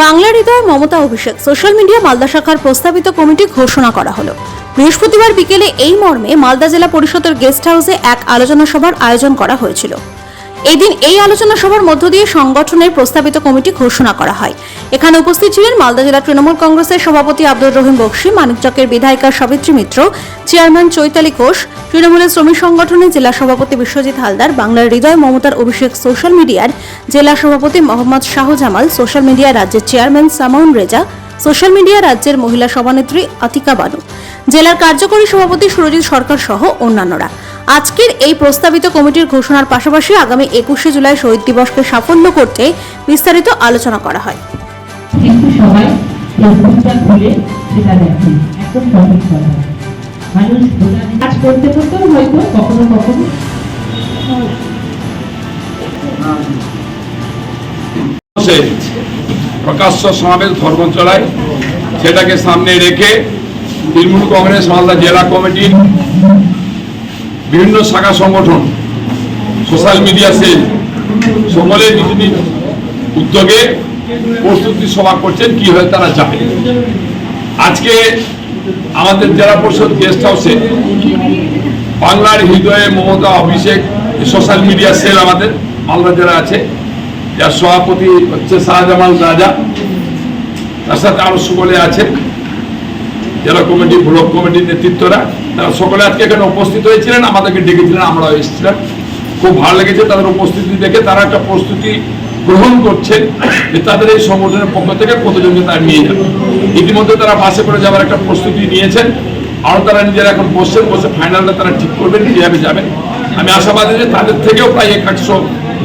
বাংলা হৃদয়, Mamata Abhishek. Social media Malda শাখার প্রস্তাবিত কমিটি ঘোষণা করা হলো। বৃহস্পতিবার বিকেলে এই মর্মে মালদা জেলা পরিষদের গেস্ট হাউসে এক আলোচনা সভার আয়োজন করা হয়েছিল। এদিন এই আলোচনা সভার মধ্য দিয়ে সংগঠনের প্রস্তাবিত কমিটি ঘোষণা করা হয়। এখানে উপস্থিত ছিলেন মালদা জেলা তৃণমূল কংগ্রেসের সভাপতি আব্দুর রহিম বক্সি মানিকচকের বিধায়িকা সাবিত্রী মিত্র, চেয়ারম্যান চৈতালি ঘোষ, তৃণমূলের শ্রমিক সংগঠনের জেলা সভাপতি বিশ্বজিৎ হালদার, বাংলার হৃদয় মমতার অভিষেক সোশ্যাল মিডিয়ার জেলা সভাপতি মোহাম্মদ শাহজামাল, সোশ্যাল মিডিয়া রাজ্যের chairman Samaun Reza, social media রাজ্যের মহিলা সভানেত্রী আতিকা বানু। জেলার কার্যকরী সভাপতি সুরজিৎ সরকার সহ অন্যান্যরা। আজকের এই প্রস্তাবিত কমিটির ঘোষণার পাশাপাশি আগামী একুশে জুলাই শহীদ দিবসকে সাফল্য করতে বিস্তারিত আলোচনা করা হয়। কিন্তু সবাই ফেসবুকটা খুলে সেটা দেখেন। একদম সঠিক কথা। মানুষ কাজ করতে করতেও হয়তো কখনো কখনো প্রকাশ্য সমাবেশ ধর্ম চলায় সেটাকে সামনে রেখে তৃণমূল কংগ্রেস মালদা জেলা কমিটির বিভিন্ন শাখা সংগঠন সোশ্যাল মিডিয়া সেল সকলে নিজ নিজ উদ্যোগে প্রস্তুতি সভা করছেন কি হয় তারা যাবে। আজকে আমাদের জেলা পরিষদ গেস্ট হাউসে বাংলার হৃদয়ে Mamata, Abhishek social media cell আমাদের, মালদা জেলা আছে। যার সভাপতি হচ্ছে শাহজামাল রাজা। তার সাথে আরও সকলে আছেন। জেলা কমিটি, ব্লক কমিটির নেতৃত্বরা, তারা সকলে আজকে এখানে উপস্থিত হয়েছিলেন, আমাদেরকে ডেকেছিলেন, আমরাও এসেছিলাম। খুব ভালো লেগেছে তাদের উপস্থিতি দেখে, তারা একটা প্রস্তুতি গ্রহণ করছেন যে তাদের এই সংগঠনের পক্ষ থেকে কতজনকে তারা নিয়ে যাবে। ইতিমধ্যে তারা বাসে করে যাওয়ার একটা প্রস্তুতি নিয়েছেন। আরও তারা নিজেরা এখন বসছেন, বসে ফাইনালটা তারা ঠিক করবেন, কীভাবে যাবেন। আমি আশাবাদী যে তাদের থেকেও প্রায় এক একশো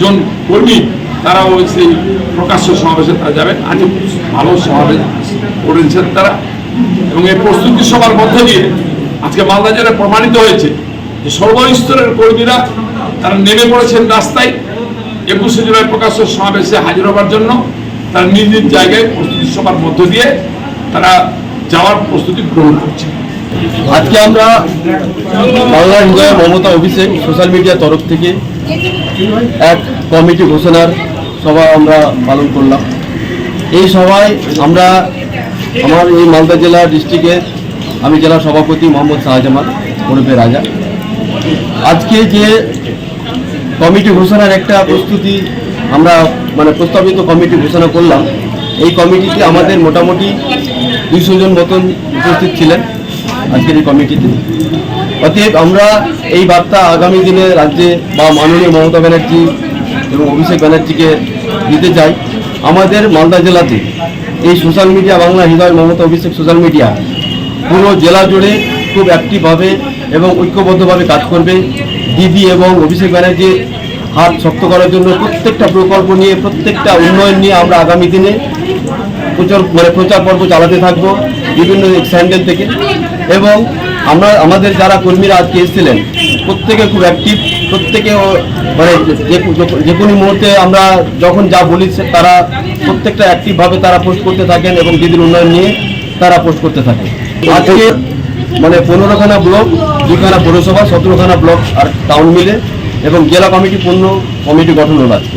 জন কর্মী তারাও সেই প্রকাশ্য সমাবেশে তারা যাবেন। আজ ভালো সমাবেশ করেছেন তারা। এবং এই প্রস্তুতি সভার মধ্যে দিয়ে আজকে মালদা জেলায় প্রমাণিত হয়েছে যে সর্বস্তরের কর্মীরা তারা নেমে পড়েছেন রাস্তায়। একুশে জুলাই প্রকাশ্য সমাবেশে হাজির হবার জন্য তারা নিজ নিজ জায়গায় প্রস্তুতি সভার মধ্য দিয়ে তারা যাওয়ার প্রস্তুতি গ্রহণ করছে আজকে আমরা বাংলার হৃদয় মমতা অভিষেক সোশ্যাল মিডিয়ার তরফ থেকে এক কমিটি ঘোষণার সভা আমরা পালন করলাম। এই সভায় আমরা আমার এই মালদা জেলা ডিস্ট্রিক্টের আমি জেলা সভাপতি মোহাম্মদ শাহজামাল ওরফে রাজা। আজকে যে কমিটি ঘোষণার একটা প্রস্তুতি আমরা মানে প্রস্তাবিত কমিটি ঘোষণা করলাম, এই কমিটিতে আমাদের মোটামুটি দুইশো জন মতন উপস্থিত ছিলেন আজকের এই কমিটিতে। অতএব আমরা এই বার্তা আগামী দিনে রাজ্যে বা মাননীয় মমতা ব্যানার্জি এবং অভিষেক ব্যানার্জিকে দিতে চাই। আমাদের মালদা জেলাতে এই সোশ্যাল মিডিয়া বাংলা হৃদয় মমতা অভিষেক সোশ্যাল মিডিয়া পুরো জেলা জুড়ে খুব অ্যাক্টিভভাবে এবং ঐক্যবদ্ধভাবে কাজ করবে। দিদি এবং অভিষেক ব্যানার্জির হাত শক্ত করার জন্য প্রত্যেকটা প্রকল্প নিয়ে, প্রত্যেকটা উন্নয়ন নিয়ে আমরা আগামী দিনে প্রচার মানে প্রচার পর্ব চালাতে থাকব বিভিন্ন স্যান্ডেল থেকে। এবং আমরা, আমাদের যারা কর্মীরা আজকে এসেছিলেন, প্রত্যেকে খুব অ্যাক্টিভ প্রত্যেকে মানে যে কোনো মুহূর্তে আমরা যখন যা বলি তারা প্রত্যেকটা অ্যাক্টিভভাবে তারা পোস্ট করতে থাকেন এবং দিদির উন্নয়ন নিয়ে তারা পোস্ট করতে থাকে আজকে মানে পনেরোখানা ব্লক দুখানা পৌরসভা, সতেরোখানা ব্লক আর টাউন মিলে এবং জেলা কমিটি পূর্ণ কমিটি গঠন হলো আজকে।